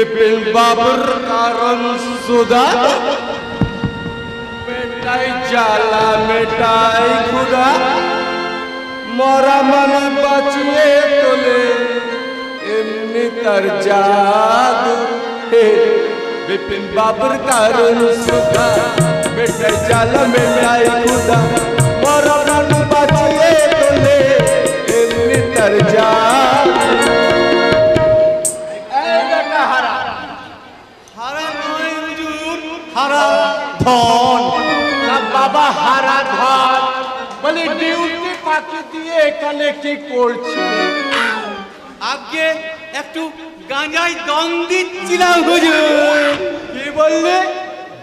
বিপিন বাবুর কারণ সুদা মেটাই জ্বালা মেটাই খুদা মরা মানে বাঁচিয়ে তোলে এমনি তার জাদু হে বিপিন বাবুর কারণ সুদা মেটাই জ্বালা মেটাই খুদা মরা মানে বাঁচিয়ে তোলে এমনি তার জাদু ধন বাবা হারা ধর বলে, ডিউটি ফাঁকি দিয়ে এখানে কি করছিলে আগে একটু গাঁজায় দম দিচ্ছিলাম হুজুর। কি বললে?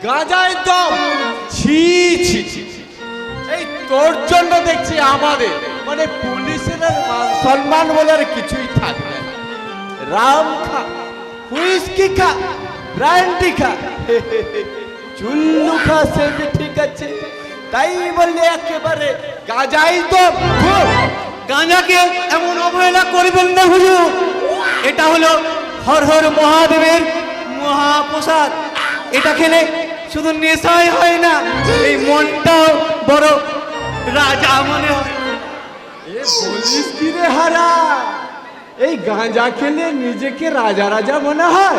গাঁজায় দম? ছি ছি। এই তোর জন্য দেখছি আমাদের। মানে পুলিশের মান সম্মান বলে আর কিছুই থাকবে না। রাম খা, হুইস্কি খা, ব্র্যান্ডি খা। চুল্লু খা সে বি ঠিক আছে তাই বললে একেবারে গাঁজাই তো। গাঁজাকে এমন অবহেলা করবেন না হুজুর। এটা হলো হর হর মহাদেবের মহাপ্রসাদ। এটা খেলে শুধু নেশাই হয় না এই মনটাও বড় রাজা মনে হয়। এ বলিস কি রে হারা? এই গাঁজা খেলে নিজেকে রাজা রাজা মনে হয়?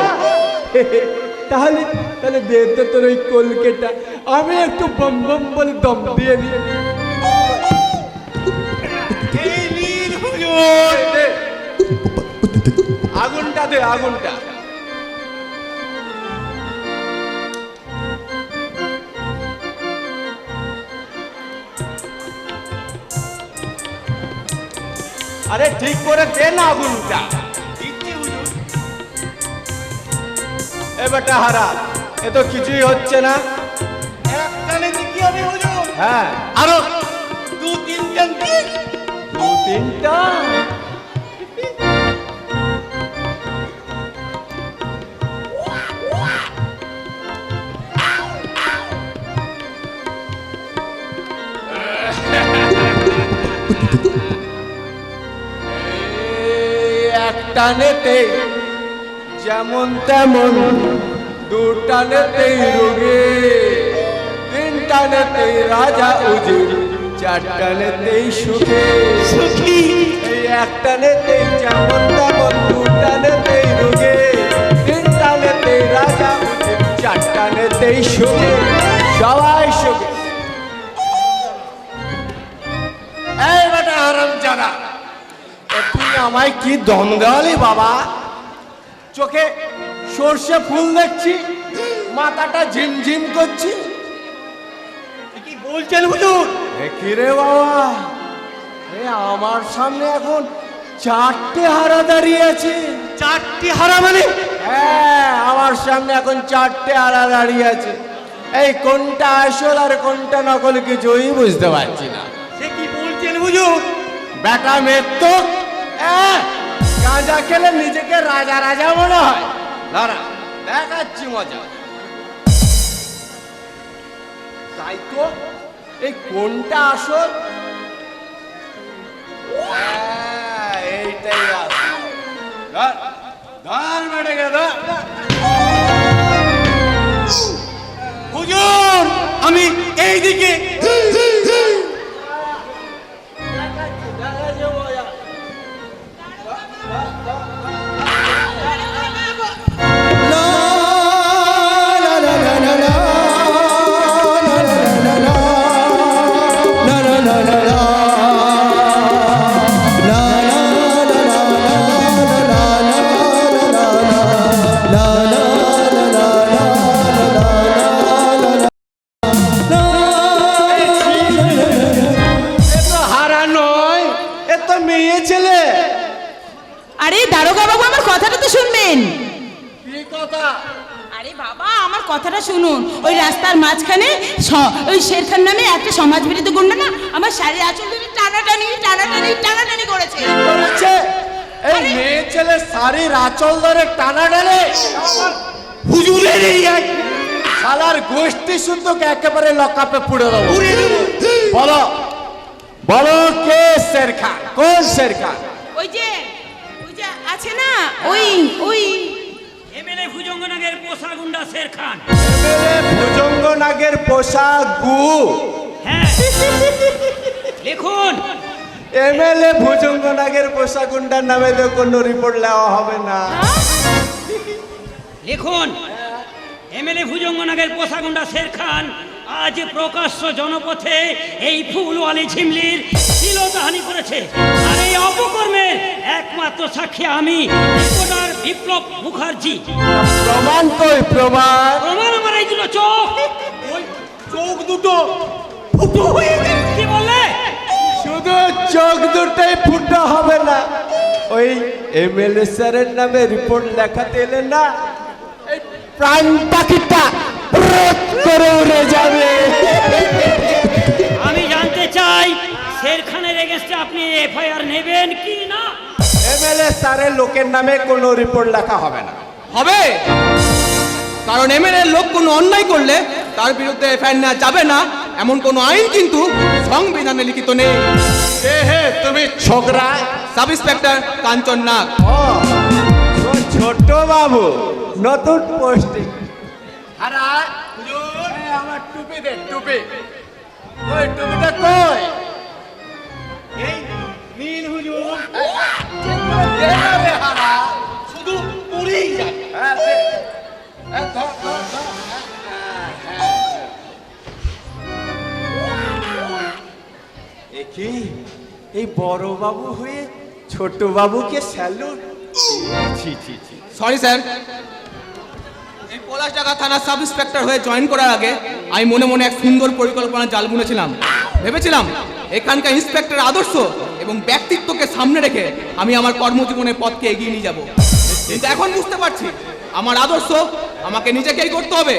তাহলে তাহলে দে তো তোর ওই কলকেটা। আমি একটু বম বম বলে দম দিয়ে দিয়ে। আগুনটা দে, আগুনটা। আরে ঠিক করে দে না আগুনটা। দিচ্ছি হুজুর এ বেটা হারা এ তো কিছুই হচ্ছে না। একটানে হবে হুজুর হ্যাঁ। আরও। দু তিনজন দিন দু তিনটা? এই একটা নেতে যেমন তেমন দুটা নেতেই রোগে। তিনটা নেতেই রাজা উজির চারটা নেতেই সুখে। সুখী। এই একটা নেতেই যেমন তেমন দুটা নেতেই রোগে। তিনটা নেতেই রাজা উজির চারটা নেতেই সুখে। সবাই সুখে। এই বেটা আরাম জানা তুই আমায় কি দম দেওয়ালি বাবা? চোখে সর্ষে ফুল দেখছি মাথাটা ঝিমঝিম করছি। কি বলছেন হুজুর? কি রে বাবা? এ আমার সামনে এখন চারটে হারা দাঁড়িয়ে আছে। চারটি হারা মানে? হ্যাঁ আমার সামনে এখন চারটে হারা দাঁড়িয়ে আছে। এই কোনটা আসল আর কোনটা নকল কিছুই বুঝতে পারছি না। সে কি বলছেন হুজুর? বেটা মেয়ে তো আহ, গাঁজা খেলে নিজেকে রাজা রাজা মনে হয়। দাঁড়া দেখাচ্ছি মজা। তাই তো এই কোনটা আসল? হ্যাঁ, এইটাই আসল। ধর, ধর। হুজুর আমি এই কথাটা শুনুন। ওই রাস্তার মাঝখানে ওই শেরখান নামে একটা সমাজ বিরোধী গুন্ডা না আমার শাড়ির আঁচল ধরে টানাটানি টানাটানি টানাটানি করেছে। এই মেয়ে ছেলে শাড়ির আঁচল ধরে টানা ডালে হুজুরের এই এক। শালার গোষ্ঠী শুদ্ধকে একেবারে লকাপে পুড়ে দেবো। বলো বলো কে শের খান কোন শের খান ওই যে ওই যে আছে না ওই ওই এমএলএ ভুজঙ্গনাগের পোষা গুন্ডা শের খান। এমএলএ ভুজঙ্গ নাগের পোশাক গু। হ্যাঁ। লিখুন। এমএলএ ভুজঙ্গ নাগের পোশাক গুন্ডার নামে তো কোনো রিপোর্ট নেওয়া হবে না। লিখুন। এমএলএ ভুজঙ্গনাগের পোষা গুন্ডা শের খান আজ প্রকাশ্য জনপথে এই ফুলওয়ালি ঝিমলির শিলতাহানি করেছে। আর এই অপকর্মের একমাত্র সাক্ষী আমি রিপোর্টার বিপ্লব মুখার্জি। প্রমাণ কই প্রমাণ। প্রমাণ আমার এই দুটো চোখ। চোখ দুটো ফুটো হয়ে গেল। কি বললে? শুধু চোখ দুটোই ফুটো হবে না ওই এমএলএ স্যারের নামে রিপোর্ট লেখাতে এলেন না এই প্রাণ পাখিটা করে উড়ে যাবে। আমি জানতে চাই শের খানের এগেনস্টে আপনি এফআইআর নেবেন কি না? এমএলএ স্যারের লোকের নামে কোনো রিপোর্ট লেখা হবে না। হবে? কারণ এমএলএ লোক কোনো অন্যায় করলে তার বিরুদ্ধে এফআইআর নেওয়া যাবে না। এমন কোনো আইন কিন্তু সংবিধানে লিখিত নেই। এ হে তুমি ছোকরা। সাব ইন্সপেক্টর কাঞ্চন নাগ। ও ছোট বাবু নতুন পোস্টিং আরে এই আমার টুপি দে টুপি। ওই টুপিটা কই? এই নীল হুজুর শুধু পুরেই এ কি এই বড় বাবু হয়ে ছোট বাবুকে স্যালুট ছি ছি ছি। সরি স্যার এই পলাশডাঙ্গা থানার সাব ইন্সপেক্টর হয়ে জয়েন করার আগে আমি মনে মনে এক সুন্দর পরিকল্পনা জাল বুনেছিলাম। ভেবেছিলাম এখানকার ইন্সপেক্টর আদর্শ এবং ব্যক্তিত্বকে সামনে রেখে আমি আমার কর্মজীবনের পথকে এগিয়ে নিয়ে যাব। কিন্তু এখন বুঝতে পারছি আমার আদর্শ আমাকে নিজেকেই করতে হবে।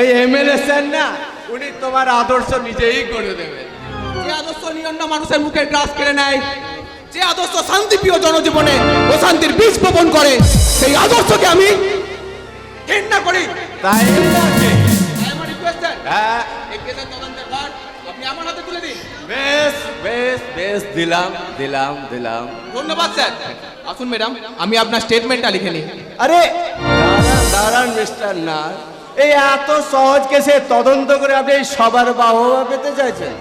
এই এমএলএ স্যার না উনি তোমার আদর্শ নিজেই করে দেবে। যে আদর্শ নিরন্ন মানুষের মুখের গ্রাস কেড়ে নেয় যে আদর্শ শান্তিপ্রিয় জনজীবনে অশান্তির বীজ বপন করে সেই আদর্শকে আমি ঘৃণা করি। তাই হ্যাঁ। আমার হাতে তুলে দিন। বেশ বেশ বেশ দিলাম দিলাম দিলাম। ধন্যবাদ স্যার। আসুন ম্যাডাম আমি আপনার স্টেটমেন্টটা লিখে নিই। আরে দাঁড়ান দাঁড়ান মিস্টার নাথ। এই এত সহজ কেসে তদন্ত করে আপনি এই সবার বাহবা পেতে চাইছেন?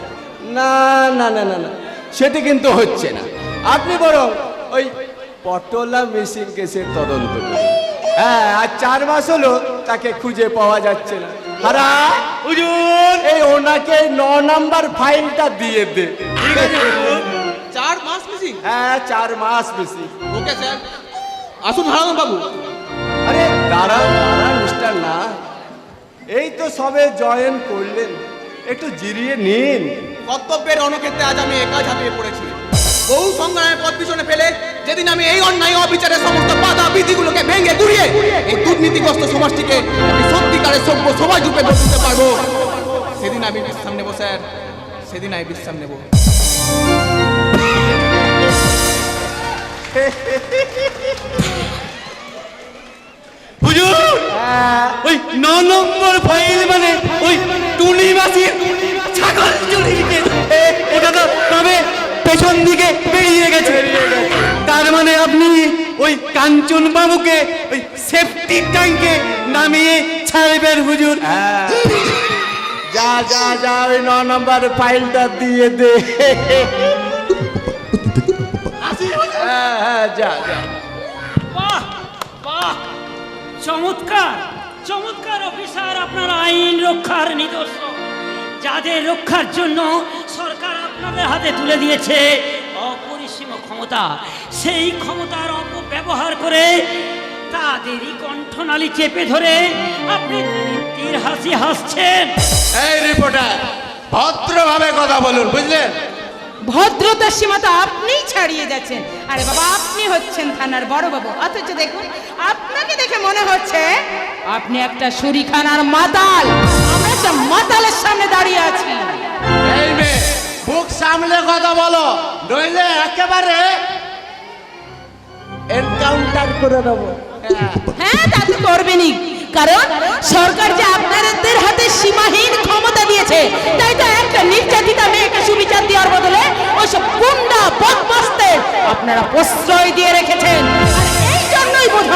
না না না না না সেটি কিন্তু হচ্ছে না। আপনি বরং ওই পটলা মিসিং কেসের তদন্ত করুন। হ্যাঁ আর চার মাস হলো তাকে খুঁজে পাওয়া যাচ্ছে না। হারা। হুজুর। এই ওনাকে ন নাম্বার ফাইলটা দিয়ে দে। ঠিক আছে চার মাস মিসিং হ্যাঁ চার মাস বেশি। Okay sir. আসুন হারানো বাবু। আরে দাঁড়ান দাঁড়ান মিস্টার না। এই তো সবে জয়েন করলেন। একটু জিরিয়ে নিন। কর্তব্যের অনক্ষেত্রে আজ আমি একা ঝাঁপিয়ে পড়েছি। বহু সংগ্রামের পথ পিছনে ফেলে যেদিন আমি এই অন্যায় অবিচারের সমস্ত বাধা বিধিগুলোকে ভেঙে গুড়িয়ে এই দুর্নীতিগ্রস্ত সমাজটিকে আমি সত্যিকারের সভ্য সমাজ রূপে তুলতে পারব। সেদিন আমি বিশ্রাম নেব স্যার। সেদিন আমি বিশ্রাম নেব। হুজুর ওই ন নম্বর ফাইল মানে ওই টুনি মাসির ছাগল কেস। ওটা তো তবে পেছন দিকে বেরিয়ে গেছে। তার মানে আপনি ওই কাঞ্চন বাবুকে ওই সেফটি ট্যাঙ্কে নামিয়ে ছাড়বেন হুজুর। হ্যাঁ। যা যা যা ওই ন নম্বর ফাইলটা দিয়ে দে। হ্যাঁ হ্যাঁ যা যা। বাহ বাহ। চমৎকার চমৎকার অফিসার আপনার আইন রক্ষার নিদর্শন। যাদের রক্ষার জন্য সরকার আপনাদের হাতে তুলে দিয়েছে অপরিসীম ক্ষমতা। সেই ক্ষমতার অপব্যবহার করে তাদেরই কণ্ঠনালী চেপে ধরে আপনি তৃপ্তির হাসি হাসছেন। এই রিপোর্টার ভদ্রভাবে কথা বলুন বুঝলেন? ভদ্রতার সীমা তো আপনিই ছাড়িয়ে যাচ্ছেন। আরে বাবা আপনি হচ্ছেন থানার বড় বাবু অথচ দেখুন আপনাকে দেখে মনে হচ্ছে আপনি একটা সুরিখানার মাতাল। আমরা একটা মাতালের সামনে দাঁড়িয়ে আছি। সামলে কথা বলো। নইলে একেবারে এনকাউন্টার করে দেবো হ্যাঁ তা তো করবেনই। কারণ সরকার যে আপনাদের হাতে সীমাহীন ক্ষমতা দিয়েছে তাই তো একটা নির্যাতিতা মেয়েকে সুবিচার দেওয়ার বদলে ওইসব গুন্ডা বদমাস্তের আপনারা প্রশ্রয় দিয়ে রেখেছেন। আর এই জন্যই বোধ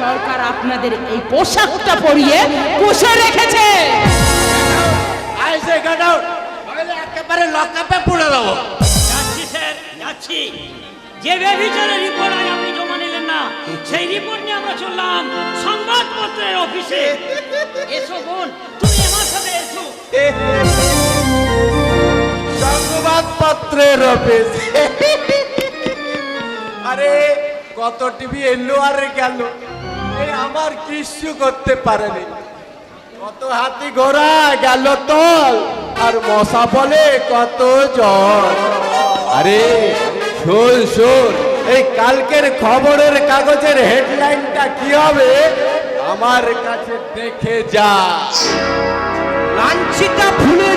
সরকার আপনাদের এই পোশাকটা পরিয়ে পুষে রেখেছে। গেট আউট নইলে একেবারে লকআপে পুড়ে দেবো। যাচ্ছি স্যার যাচ্ছি। যে বেবিচারের রিপোর্ট আজ আপনি জমা নিলেন না সেই রিপোর্ট নিয়ে আমরা চললাম সংবাদপত্রের অফিসে এসো বোন তুমি আমার সাথে এসো। সংবাদপত্রের অফিস আরে কত টিভি এলো আর গেল। এই আমার কিছু করতে পারেনি। কত হাতি ঘোড়া গেল তল। আর মশা বলে কত জল আরে, শোন শোন, এই কালকের খবরের কাগজের হেডলাইনটা কি হবে? আমার কাছে দেখে যা। লাঞ্ছিতা ফুলে